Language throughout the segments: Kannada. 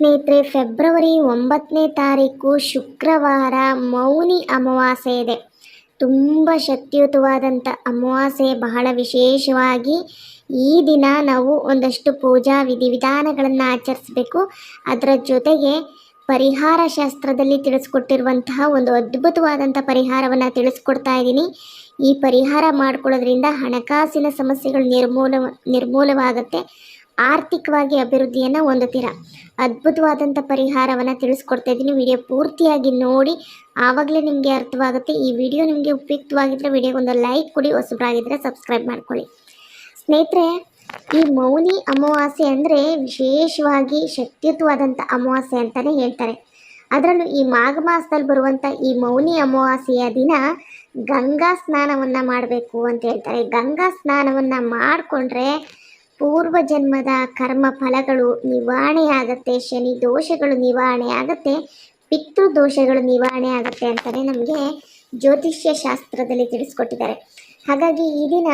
ಸ್ನೇಹಿತರೆ, ಫೆಬ್ರವರಿ ಒಂಬತ್ತನೇ ತಾರೀಕು ಶುಕ್ರವಾರ ಮೌನಿ ಅಮಾವಾಸ್ಯೆ ಇದೆ. ತುಂಬ ಶಕ್ತಿಯುತವಾದಂಥ ಅಮಾವಾಸ್ಯೆ, ಬಹಳ ವಿಶೇಷವಾಗಿ ಈ ದಿನ ನಾವು ಒಂದಷ್ಟು ಪೂಜಾ ವಿಧಿವಿಧಾನಗಳನ್ನು ಆಚರಿಸಬೇಕು. ಅದರ ಜೊತೆಗೆ ಪರಿಹಾರ ಶಾಸ್ತ್ರದಲ್ಲಿ ತಿಳಿಸ್ಕೊಟ್ಟಿರುವಂತಹ ಒಂದು ಅದ್ಭುತವಾದಂಥ ಪರಿಹಾರವನ್ನು ತಿಳಿಸ್ಕೊಡ್ತಾ ಇದ್ದೀನಿ. ಈ ಪರಿಹಾರ ಮಾಡ್ಕೊಳ್ಳೋದ್ರಿಂದ ಹಣಕಾಸಿನ ಸಮಸ್ಯೆಗಳು ನಿರ್ಮೂಲ ನಿರ್ಮೂಲವಾಗುತ್ತೆ. ಆರ್ಥಿಕವಾಗಿ ಅಭಿವೃದ್ಧಿಯನ್ನು ಹೊಂದುತ್ತೀರಾ? ಅದ್ಭುತವಾದಂಥ ಪರಿಹಾರವನ್ನು ತಿಳಿಸ್ಕೊಡ್ತಾ ಇದ್ದೀನಿ. ವಿಡಿಯೋ ಪೂರ್ತಿಯಾಗಿ ನೋಡಿ. ಆವಾಗಲೇ ನಿಮಗೆ ಅರ್ಥವಾಗುತ್ತೆ. ಈ ವಿಡಿಯೋ ನಿಮಗೆ ಉಪಯುಕ್ತವಾಗಿದ್ದರೆ ವಿಡಿಯೋಗೊಂದು ಲೈಕ್ ಕೊಡಿ ಹೊಸಬರಾಗಿದ್ದರೆ ಸಬ್ಸ್ಕ್ರೈಬ್ ಮಾಡ್ಕೊಳ್ಳಿ. ಸ್ನೇಹಿತರೆ, ಈ ಮೌನಿ ಅಮಾವಾಸ್ಯೆ ಅಂದರೆ ವಿಶೇಷವಾಗಿ ಶಕ್ತಿಯುತವಾದಂಥ ಅಮಾವಾಸ್ಯೆ ಅಂತಲೇ ಹೇಳ್ತಾರೆ. ಅದರಲ್ಲೂ ಈ ಮಾಘ ಮಾಸದಲ್ಲಿ ಬರುವಂಥ ಈ ಮೌನಿ ಅಮಾವಾಸ್ಯೆಯ ದಿನ ಗಂಗಾ ಸ್ನಾನವನ್ನು ಮಾಡಬೇಕು ಅಂತ ಹೇಳ್ತಾರೆ. ಗಂಗಾ ಸ್ನಾನವನ್ನು ಮಾಡಿಕೊಂಡ್ರೆ ಪೂರ್ವ ಜನ್ಮದ ಕರ್ಮ ಫಲಗಳು ನಿವಾರಣೆ ಆಗುತ್ತೆ ಶನಿ ದೋಷಗಳು ನಿವಾರಣೆ ಆಗುತ್ತೆ ಪಿತೃ ದೋಷಗಳು ನಿವಾರಣೆ ಆಗುತ್ತೆ ಅಂತಾನೆ ನಮಗೆ ಜ್ಯೋತಿಷ್ಯ ಶಾಸ್ತ್ರದಲ್ಲಿ ತಿಳಿಸ್ಕೊಟ್ಟಿದ್ದಾರೆ. ಹಾಗಾಗಿ ಈ ದಿನ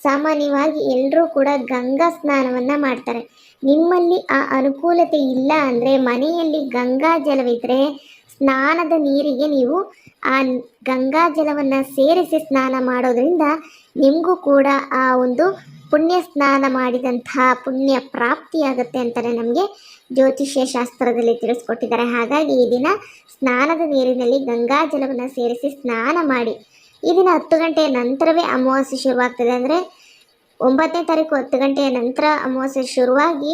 ಸಾಮಾನ್ಯವಾಗಿ ಎಲ್ಲರೂ ಕೂಡ ಗಂಗಾ ಸ್ನಾನವನ್ನು ಮಾಡ್ತಾರೆ. ನಿಮ್ಮಲ್ಲಿ ಆ ಅನುಕೂಲತೆ ಇಲ್ಲ ಅಂದರೆ ಮನೆಯಲ್ಲಿ ಗಂಗಾ ಜಲವಿದ್ದರೆ ಸ್ನಾನದ ನೀರಿಗೆ ನೀವು ಆ ಗಂಗಾ ಜಲವನ್ನು ಸೇರಿಸಿ ಸ್ನಾನ ಮಾಡೋದ್ರಿಂದ ನಿಮಗೂ ಕೂಡ ಆ ಒಂದು ಪುಣ್ಯ ಸ್ನಾನ ಮಾಡಿದಂತಹ ಪುಣ್ಯ ಪ್ರಾಪ್ತಿಯಾಗುತ್ತೆ ಅಂತಲೇ ನಮಗೆ ಜ್ಯೋತಿಷ್ಯ ಶಾಸ್ತ್ರದಲ್ಲಿ ತಿಳಿಸ್ಕೊಟ್ಟಿದ್ದಾರೆ. ಹಾಗಾಗಿ ಈ ದಿನ ಸ್ನಾನದ ನೀರಿನಲ್ಲಿ ಗಂಗಾ ಜಲವನ್ನು ಸೇರಿಸಿ ಸ್ನಾನ ಮಾಡಿ. ಈ ದಿನ ಹತ್ತು ಗಂಟೆಯ ನಂತರವೇ ಅಮಾವಾಸ್ಯೆ ಶುರುವಾಗ್ತದೆ ಅಂದರೆ ಒಂಬತ್ತನೇ ತಾರೀಕು ಹತ್ತು ಗಂಟೆಯ ನಂತರ ಅಮಾವಾಸ್ಯೆ ಶುರುವಾಗಿ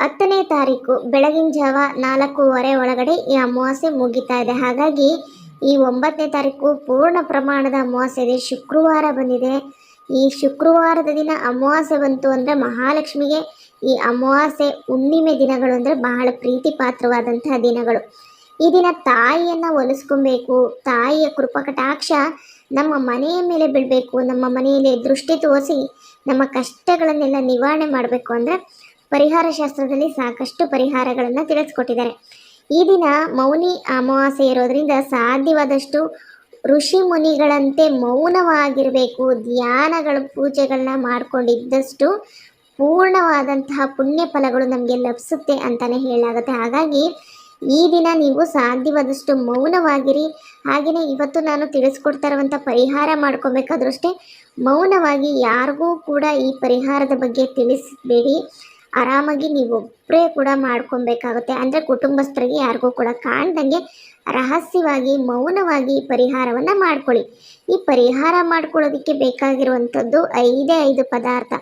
ಹತ್ತನೇ ತಾರೀಕು ಬೆಳಗಿನ ಜಾವ ನಾಲ್ಕೂವರೆ ಒಳಗಡೆ ಈ ಅಮಾವಾಸ್ಯೆ ಮುಗಿತಾ ಇದೆ. ಹಾಗಾಗಿ ಈ ಒಂಬತ್ತನೇ ತಾರೀಕು ಪೂರ್ಣ ಪ್ರಮಾಣದ ಅಮಾವಾಸ್ಯೆ ಇದೆ. ಶುಕ್ರವಾರ ಬಂದಿದೆ. ಈ ಶುಕ್ರವಾರದ ದಿನ ಅಮಾವಾಸ್ಯೆ ಬಂತು ಅಂದರೆ ಮಹಾಲಕ್ಷ್ಮಿಗೆ ಈ ಅಮಾವಾಸ್ಯೆ ಹುಣ್ಣಿಮೆ ದಿನಗಳು ಅಂದರೆ ಬಹಳ ಪ್ರೀತಿ ಪಾತ್ರವಾದಂತಹ ದಿನಗಳು. ಈ ದಿನ ತಾಯಿಯನ್ನು ಒಲಿಸ್ಕೊಬೇಕು. ತಾಯಿಯ ಕೃಪಕಟಾಕ್ಷ ನಮ್ಮ ಮನೆಯ ಮೇಲೆ ಬೀಳಬೇಕು. ನಮ್ಮ ಮನೆಯಲ್ಲಿ ದೃಷ್ಟಿ ತೋರಿಸಿ ನಮ್ಮ ಕಷ್ಟಗಳನ್ನೆಲ್ಲ ನಿವಾರಣೆ ಮಾಡಬೇಕು ಅಂದರೆ ಪರಿಹಾರ ಶಾಸ್ತ್ರದಲ್ಲಿ ಸಾಕಷ್ಟು ಪರಿಹಾರಗಳನ್ನು ತಿಳಿಸ್ಕೊಟ್ಟಿದ್ದಾರೆ. ಈ ದಿನ ಮೌನಿ ಅಮಾವಾಸ್ಯೆ ಇರೋದ್ರಿಂದ ಸಾಧ್ಯವಾದಷ್ಟು ಋಷಿ ಮುನಿಗಳಂತೆ ಮೌನವಾಗಿರಬೇಕು. ಧ್ಯಾನಗಳ, ಪೂಜೆಗಳನ್ನ ಮಾಡಿಕೊಂಡಿದ್ದಷ್ಟು ಪೂರ್ಣವಾದಂತಹ ಪುಣ್ಯ ಫಲಗಳು ನಮಗೆ ಲಭಿಸುತ್ತೆ ಅಂತಲೇ ಹೇಳಲಾಗುತ್ತೆ. ಹಾಗಾಗಿ ಈ ದಿನ ನೀವು ಸಾಧ್ಯವಾದಷ್ಟು ಮೌನವಾಗಿರಿ. ಹಾಗೆಯೇ ಇವತ್ತು ನಾನು ತಿಳಿಸ್ಕೊಡ್ತಾ ಇರುವಂಥ ಪರಿಹಾರ ಮಾಡ್ಕೋಬೇಕಾದ್ರೂ ಅಷ್ಟೇ ಮೌನವಾಗಿ ಯಾರಿಗೂ ಕೂಡ ಈ ಪರಿಹಾರದ ಬಗ್ಗೆ ತಿಳಿಸಬೇಡಿ. ಆರಾಮಾಗಿ ನೀವೊಬ್ಬರೇ ಕೂಡ ಮಾಡ್ಕೊಬೇಕಾಗುತ್ತೆ. ಅಂದರೆ ಕುಟುಂಬಸ್ಥರಿಗೆ ಯಾರಿಗೂ ಕೂಡ ಕಾಣ್ದಂಗೆ ರಹಸ್ಯವಾಗಿ, ಮೌನವಾಗಿ ಪರಿಹಾರವನ್ನು ಮಾಡ್ಕೊಳ್ಳಿ. ಈ ಪರಿಹಾರ ಮಾಡ್ಕೊಳ್ಳೋದಕ್ಕೆ ಬೇಕಾಗಿರುವಂಥದ್ದು ಐದೇ ಐದು ಪದಾರ್ಥ.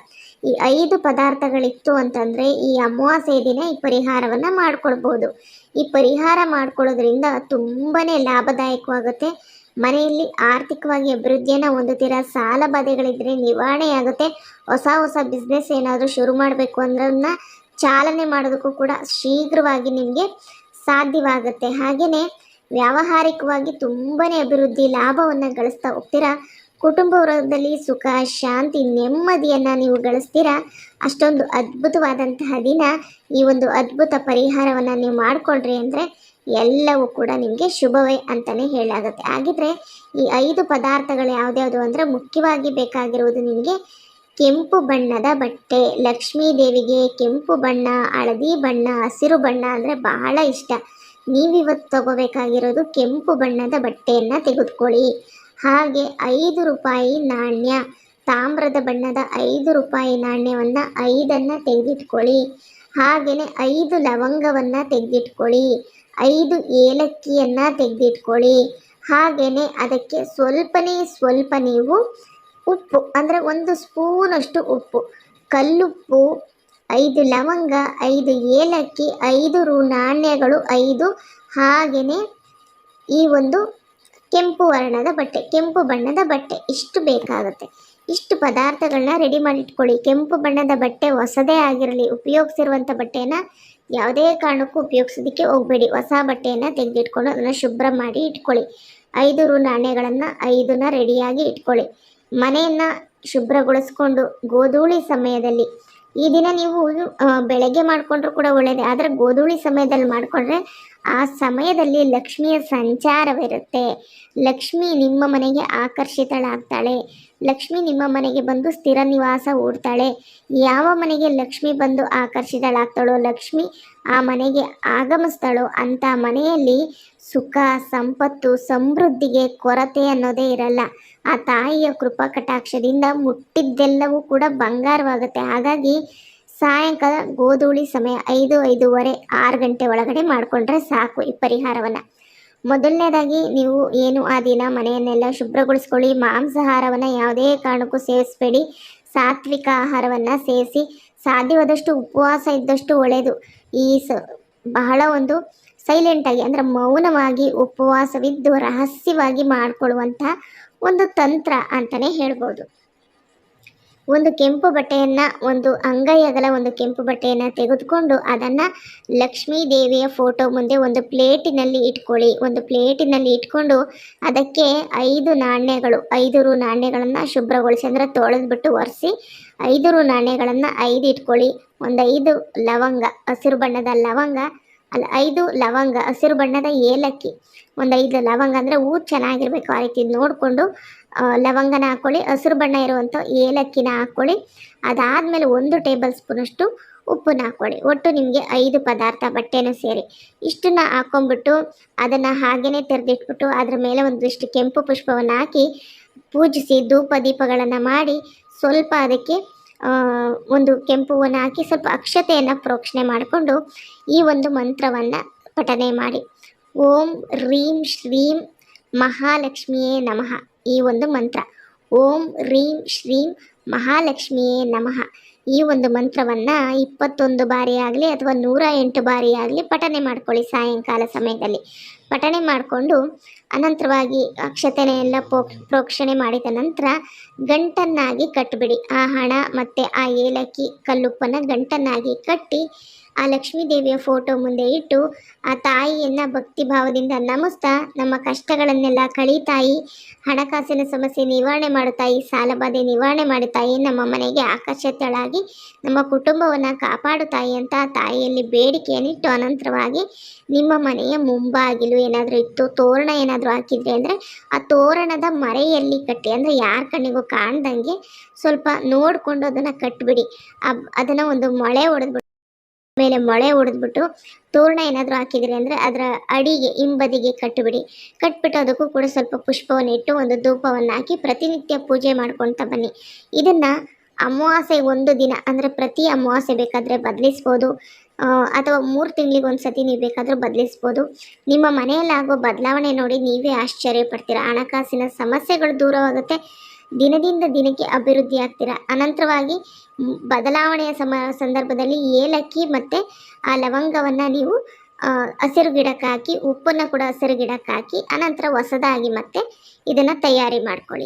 ಈ ಐದು ಪದಾರ್ಥಗಳಿತ್ತು ಅಂತಂದರೆ ಈ ಅಮಾವಾಸ್ಯೆ ದಿನ ಈ ಪರಿಹಾರವನ್ನು ಮಾಡ್ಕೊಳ್ಬೋದು. ಈ ಪರಿಹಾರ ಮಾಡ್ಕೊಳ್ಳೋದ್ರಿಂದ ತುಂಬಾ ಲಾಭದಾಯಕವಾಗುತ್ತೆ. ಮನೆಯಲ್ಲಿ ಆರ್ಥಿಕವಾಗಿ ಅಭಿವೃದ್ಧಿಯನ್ನು ಹೊಂದುತ್ತೀರಾ? ಸಾಲ ಬಾಧೆಗಳಿದ್ರೆ ನಿವಾರಣೆ ಆಗುತ್ತೆ ಹೊಸ ಹೊಸ ಬಿಸ್ನೆಸ್ ಏನಾದರೂ ಶುರು ಮಾಡಬೇಕು ಅಂದ್ರನ್ನ ಚಾಲನೆ ಮಾಡೋದಕ್ಕೂ ಕೂಡ ಶೀಘ್ರವಾಗಿ ನಿಮಗೆ ಸಾಧ್ಯವಾಗುತ್ತೆ. ಹಾಗೆಯೇ ವ್ಯಾವಹಾರಿಕವಾಗಿ ತುಂಬನೇ ಅಭಿವೃದ್ಧಿ ಲಾಭವನ್ನು ಗಳಿಸ್ತಾ ಹೋಗ್ತೀರಾ? ಕುಟುಂಬ ವರ್ಗದಲ್ಲಿ ಸುಖ, ಶಾಂತಿ, ನೆಮ್ಮದಿಯನ್ನು ನೀವು ಗಳಿಸ್ತೀರಾ? ಅಷ್ಟೊಂದು ಅದ್ಭುತವಾದಂತಹ ದಿನ ಈ ಒಂದು ಅದ್ಭುತ ಪರಿಹಾರವನ್ನು ನೀವು ಮಾಡಿಕೊಂಡ್ರಿ ಅಂದರೆ ಎಲ್ಲವೂ ಕೂಡ ನಿಮಗೆ ಶುಭವೇ ಅಂತಲೇ ಹೇಳಾಗುತ್ತೆ ಹಾಗಿದ್ರೆ ಈ ಐದು ಪದಾರ್ಥಗಳು ಯಾವುದ್ಯಾವುದು ಅಂದರೆ ಮುಖ್ಯವಾಗಿ ಬೇಕಾಗಿರುವುದು ನಿಮಗೆ ಕೆಂಪು ಬಣ್ಣದ ಬಟ್ಟೆ, ಲಕ್ಷ್ಮೀ ದೇವಿಗೆ ಕೆಂಪು ಬಣ್ಣ, ಹಳದಿ ಬಣ್ಣ, ಹಸಿರು ಬಣ್ಣ ಅಂದರೆ ಬಹಳ ಇಷ್ಟ. ನೀವಿವತ್ತು ತಗೋಬೇಕಾಗಿರೋದು ಕೆಂಪು ಬಣ್ಣದ ಬಟ್ಟೆಯನ್ನು ತೆಗೆದುಕೊಳ್ಳಿ. ಹಾಗೆ ಐದು ರೂಪಾಯಿ ನಾಣ್ಯ, ತಾಮ್ರದ ಬಣ್ಣದ ಐದು ರೂಪಾಯಿ ನಾಣ್ಯವನ್ನು ಐದನ್ನು ತೆಗೆದಿಟ್ಕೊಳ್ಳಿ. ಹಾಗೆಯೇ ಐದು ಲವಂಗವನ್ನು ತೆಗೆದಿಟ್ಕೊಳ್ಳಿ. ಐದು ಏಲಕ್ಕಿಯನ್ನು ತೆಗೆದಿಟ್ಕೊಳ್ಳಿ. ಹಾಗೆಯೇ ಅದಕ್ಕೆ ಸ್ವಲ್ಪನೇ ಸ್ವಲ್ಪ ನೀವು ಉಪ್ಪು, ಅಂದರೆ ಒಂದು ಸ್ಪೂನಷ್ಟು ಉಪ್ಪು, ಕಲ್ಲುಪ್ಪು, ಐದು ಲವಂಗ, ಐದು ಏಲಕ್ಕಿ, ಐದು ರು ನಾಣ್ಯಗಳು, ಐದು ಹಾಗೆಯೇ ಈ ಒಂದು ಕೆಂಪು ವರ್ಣದ ಬಟ್ಟೆ, ಕೆಂಪು ಬಣ್ಣದ ಬಟ್ಟೆ ಇಷ್ಟು ಬೇಕಾಗುತ್ತೆ. ಇಷ್ಟು ಪದಾರ್ಥಗಳನ್ನ ರೆಡಿ ಮಾಡಿಟ್ಕೊಳ್ಳಿ. ಕೆಂಪು ಬಣ್ಣದ ಬಟ್ಟೆ ಹೊಸದೇ ಆಗಿರಲಿ, ಉಪಯೋಗಿಸಿರುವಂಥ ಬಟ್ಟೆಯನ್ನು ಯಾವುದೇ ಕಾರಣಕ್ಕೂ ಉಪಯೋಗಿಸೋದಕ್ಕೆ ಹೋಗಬೇಡಿ. ಹೊಸ ಬಟ್ಟೆಯನ್ನು ತೆಗೆದಿಟ್ಕೊಂಡು ಅದನ್ನು ಶುಭ್ರ ಮಾಡಿ ಇಟ್ಕೊಳ್ಳಿ. ಐದು ರು ನಾಣ್ಯಗಳನ್ನು ಐದನ್ನ ರೆಡಿಯಾಗಿ ಇಟ್ಕೊಳ್ಳಿ. ಮನೆಯನ್ನು ಶುಭ್ರಗೊಳಿಸ್ಕೊಂಡು ಗೋಧೂಳಿ ಸಮಯದಲ್ಲಿ ಈ ದಿನ ನೀವು ಬೆಳಗ್ಗೆ ಮಾಡಿಕೊಂಡ್ರೂ ಕೂಡ ಒಳ್ಳೆಯದೇ ಆದರೆ ಗೋಧೂಳಿ ಸಮಯದಲ್ಲಿ ಮಾಡಿಕೊಂಡ್ರೆ ಆ ಸಮಯದಲ್ಲಿ ಲಕ್ಷ್ಮಿಯ ಸಂಚಾರವಿರುತ್ತೆ. ಲಕ್ಷ್ಮಿ ನಿಮ್ಮ ಮನೆಗೆ ಆಕರ್ಷಿತಳಾಗ್ತಾಳೆ. ಲಕ್ಷ್ಮಿ ನಿಮ್ಮ ಮನೆಗೆ ಬಂದು ಸ್ಥಿರ ನಿವಾಸ ಹೂಡ್ತಾಳೆ. ಯಾವ ಮನೆಗೆ ಲಕ್ಷ್ಮಿ ಬಂದು ಆಕರ್ಷಿತಳಾಗ್ತಾಳೋ, ಲಕ್ಷ್ಮಿ ಆ ಮನೆಗೆ ಆಗಮಿಸ್ತಾಳೋ ಅಂಥ ಮನೆಯಲ್ಲಿ ಸುಖ, ಸಂಪತ್ತು, ಸಮೃದ್ಧಿಗೆ ಕೊರತೆ ಅನ್ನೋದೇ ಇರಲ್ಲ. ಆ ತಾಯಿಯ ಕೃಪಾ ಕಟಾಕ್ಷದಿಂದ ಮುಟ್ಟಿದ್ದೆಲ್ಲವೂ ಕೂಡ ಬಂಗಾರವಾಗುತ್ತೆ. ಹಾಗಾಗಿ ಸಾಯಂಕಾಲ ಗೋಧೂಳಿ ಸಮಯ ಐದು, ಐದೂವರೆ, ಆರು ಗಂಟೆ ಒಳಗಡೆ ಮಾಡಿಕೊಂಡ್ರೆ ಸಾಕು ಈ ಪರಿಹಾರವನ್ನು. ಮೊದಲನೇದಾಗಿ ನೀವು ಏನು ಆ ದಿನ ಮನೆಯನ್ನೆಲ್ಲ ಶುಭ್ರಗೊಳಿಸ್ಕೊಳ್ಳಿ, ಮಾಂಸಾಹಾರವನ್ನು ಯಾವುದೇ ಕಾರಣಕ್ಕೂ ಸೇವಿಸಬೇಡಿ. ಸಾತ್ವಿಕ ಆಹಾರವನ್ನು ಸೇವಿಸಿ, ಸಾಧ್ಯವಾದಷ್ಟು ಉಪವಾಸ ಇದ್ದಷ್ಟು ಒಳ್ಳೆಯದು ಈ ಸ ಬಹಳ ಒಂದು ಸೈಲೆಂಟಾಗಿ ಅಂದರೆ ಮೌನವಾಗಿ, ಉಪವಾಸವಿದ್ದು, ರಹಸ್ಯವಾಗಿ ಮಾಡಿಕೊಳ್ಳುವಂಥ ಒಂದು ತಂತ್ರ ಅಂತಲೇ ಹೇಳ್ಬೋದು. ಒಂದು ಕೆಂಪು ಬಟ್ಟೆಯನ್ನು, ಒಂದು ಅಂಗೈಯಗಲ ಒಂದು ಕೆಂಪು ಬಟ್ಟೆಯನ್ನು ತೆಗೆದುಕೊಂಡು ಅದನ್ನು ಲಕ್ಷ್ಮೀ ದೇವಿಯ ಫೋಟೋ ಮುಂದೆ ಒಂದು ಪ್ಲೇಟಿನಲ್ಲಿ ಇಟ್ಕೊಳ್ಳಿ. ಒಂದು ಪ್ಲೇಟಿನಲ್ಲಿ ಇಟ್ಕೊಂಡು ಅದಕ್ಕೆ ಐದು ನಾಣ್ಯಗಳು, ಐದು ರು ನಾಣ್ಯಗಳನ್ನು ಶುಭ್ರಗೊಳಿಸಿ ಅಂದರೆ ತೊಳೆದ್ಬಿಟ್ಟು ಒರೆಸಿ, ಐದು ನಾಣ್ಯಗಳನ್ನು ಐದು ಇಟ್ಕೊಳ್ಳಿ. ಒಂದು ಐದು ಲವಂಗ, ಹಸಿರು ಬಣ್ಣದ ಲವಂಗ ಅಲ್ಲ, ಐದು ಲವಂಗ, ಹಸಿರು ಬಣ್ಣದ ಏಲಕ್ಕಿ, ಒಂದು ಐದು ಲವಂಗ ಅಂದರೆ ಹೂ ಚೆನ್ನಾಗಿರ್ಬೇಕು ಆ ರೀತಿ ನೋಡಿಕೊಂಡು ಲವಂಗನ ಹಾಕ್ಕೊಳ್ಳಿ ಹಸಿರು ಬಣ್ಣ ಇರುವಂಥ ಏಲಕ್ಕಿನ ಹಾಕ್ಕೊಳ್ಳಿ ಅದಾದಮೇಲೆ ಒಂದು ಟೇಬಲ್ ಸ್ಪೂನಷ್ಟು ಉಪ್ಪನ್ನ ಹಾಕ್ಕೊಳ್ಳಿ ಒಟ್ಟು ನಿಮಗೆ ಐದು ಪದಾರ್ಥ ಬಟ್ಟೆನೂ ಸೇರಿ. ಇಷ್ಟನ್ನು ಹಾಕ್ಕೊಂಬಿಟ್ಟು ಅದನ್ನು ಹಾಗೆಯೇ ತೆರೆದಿಟ್ಬಿಟ್ಟು ಅದರ ಮೇಲೆ ಒಂದಿಷ್ಟು ಕೆಂಪು ಪುಷ್ಪವನ್ನು ಹಾಕಿ, ಪೂಜಿಸಿ ಧೂಪ ದೀಪಗಳನ್ನು ಮಾಡಿ, ಸ್ವಲ್ಪ ಅದಕ್ಕೆ ಒಂದು ಕೆಂಪು ಹಾಕಿ ಸ್ವಲ್ಪ ಅಕ್ಷತೆಯನ್ನು ಪ್ರೋಕ್ಷಣೆ ಮಾಡಿಕೊಂಡು ಈ ಒಂದು ಮಂತ್ರವನ್ನು ಪಠನೆ ಮಾಡಿ. ಓಂ ರೀಂ ಶ್ರೀಂ ಮಹಾಲಕ್ಷ್ಮಿಯೇ ನಮಃ ಈ ಒಂದು ಮಂತ್ರ. ಓಂ ರೀಂ ಶ್ರೀಂ ಮಹಾಲಕ್ಷ್ಮಿಯೇ ನಮಃ ಈ ಒಂದು ಮಂತ್ರವನ್ನು ಇಪ್ಪತ್ತೊಂದು ಬಾರಿ ಆಗಲಿ ಅಥವಾ ನೂರ ಎಂಟು ಬಾರಿ ಆಗಲಿ ಪಠನೆ ಮಾಡ್ಕೊಳ್ಳಿ ಸಾಯಂಕಾಲ ಸಮಯದಲ್ಲಿ. ಪಠನೆ ಮಾಡಿಕೊಂಡು ಅನಂತರವಾಗಿ ಅಕ್ಷತೆನೆ ಎಲ್ಲ ಪೋ, ಪ್ರೋಕ್ಷಣೆ ಮಾಡಿದ ನಂತರ ಗಂಟನ್ನಾಗಿ ಕಟ್ಟಿಬಿಡಿ ಆ ಹಣ ಮತ್ತು ಆ ಏಲಕ್ಕಿ ಕಲ್ಲುಪ್ಪನ್ನು ಗಂಟನ್ನಾಗಿ ಕಟ್ಟಿ ಆ ಲಕ್ಷ್ಮೀ ದೇವಿಯ ಫೋಟೋ ಮುಂದೆ ಇಟ್ಟು ಆ ತಾಯಿಯನ್ನು ಭಕ್ತಿ ಭಾವದಿಂದ ನಮಿಸ್ತಾ, ನಮ್ಮ ಕಷ್ಟಗಳನ್ನೆಲ್ಲ ಕಳಿ ತಾಯಿ ಹಣಕಾಸಿನ ಸಮಸ್ಯೆ ನಿವಾರಣೆ ಮಾಡುತ್ತಾಯಿ ತಾಯಿ ಸಾಲಬಾಧೆ ನಿವಾರಣೆ ಮಾಡುತ್ತಾಯಿ ತಾಯಿ ನಮ್ಮ ಮನೆಗೆ ಆಕರ್ಷಿತಳಾಗಿ, ನಮ್ಮ ಕುಟುಂಬವನ್ನು ಕಾಪಾಡುತ್ತಾಯಿ ಅಂತ ತಾಯಿಯಲ್ಲಿ ಬೇಡಿಕೆಯನ್ನಿಟ್ಟು ಅನಂತರವಾಗಿ ನಿಮ್ಮ ಮನೆಯ ಮುಂಬಾಗಿಲು ಏನಾದರೂ ಇತ್ತು, ತೋರಣ ಏನಾದರೂ ಹಾಕಿದ್ರೆ ಅಂದರೆ ಆ ತೋರಣದ ಮರೆಯಲ್ಲಿ ಕಟ್ಟಿ, ಅಂದರೆ ಯಾರ ಕಣ್ಣಿಗೂ ಕಾಣ್ದಂಗೆ ಸ್ವಲ್ಪ ನೋಡಿಕೊಂಡು ಅದನ್ನು ಕಟ್ಟಿಬಿಡಿ ಅದನ್ನು ಒಂದು ಮೊಳೆ ಹೊಡೆದ್ಬಿಟ್ಟು ಮೇಲೆ ಮೊಳೆ ಹೊಡೆದ್ಬಿಟ್ಟು ತೋರಣ ಏನಾದರೂ ಹಾಕಿದ್ರಿ ಅಂದರೆ ಅದರ ಅಡಿಗೆ, ಹಿಂಬದಿಗೆ ಕಟ್ಟಿಬಿಡಿ ಕಟ್ಬಿಟ್ಟು ಅದಕ್ಕೂ ಕೂಡ ಸ್ವಲ್ಪ ಪುಷ್ಪವನ್ನು ಇಟ್ಟು ಒಂದು ಧೂಪವನ್ನು ಹಾಕಿ ಪ್ರತಿನಿತ್ಯ ಪೂಜೆ ಮಾಡ್ಕೊಳ್ತಾ ಬನ್ನಿ. ಇದನ್ನು ಅಮಾವಾಸ್ಯೆ ಒಂದು ದಿನ, ಅಂದರೆ ಪ್ರತಿ ಅಮಾವಾಸ್ಯೆ ಬೇಕಾದರೆ ಬದಲಿಸ್ಬೋದು. ಅಥವಾ ಮೂರು ತಿಂಗಳಿಗೆ ಸತಿ ನೀವು ಬೇಕಾದರೂ ಬದಲಿಸ್ಬೋದು. ನಿಮ್ಮ ಮನೆಯಲ್ಲಾಗೋ ಬದಲಾವಣೆ ನೋಡಿ ನೀವೇ ಆಶ್ಚರ್ಯ ಪಡ್ತೀರಾ ಹಣಕಾಸಿನ ಸಮಸ್ಯೆಗಳು ದೂರವಾಗುತ್ತೆ. ದಿನದಿಂದ ದಿನಕ್ಕೆ ಅಭಿವೃದ್ಧಿ ಆಗ್ತೀರಾ ಅನಂತರವಾಗಿ ಬದಲಾವಣೆಯ ಸಮ, ಸಂದರ್ಭದಲ್ಲಿ ಏಲಕ್ಕಿ ಮತ್ತು ಆ ಲವಂಗವನ್ನು ನೀವು ಹಸಿರು ಗಿಡಕ್ಕೆ ಹಾಕಿ ಉಪ್ಪನ್ನು ಕೂಡ ಹಸಿರು ಗಿಡಕ್ಕೆ ಹಾಕಿ ಅನಂತರ ಹೊಸದಾಗಿ ಮತ್ತೆ ಇದನ್ನು ತಯಾರಿ ಮಾಡ್ಕೊಳ್ಳಿ.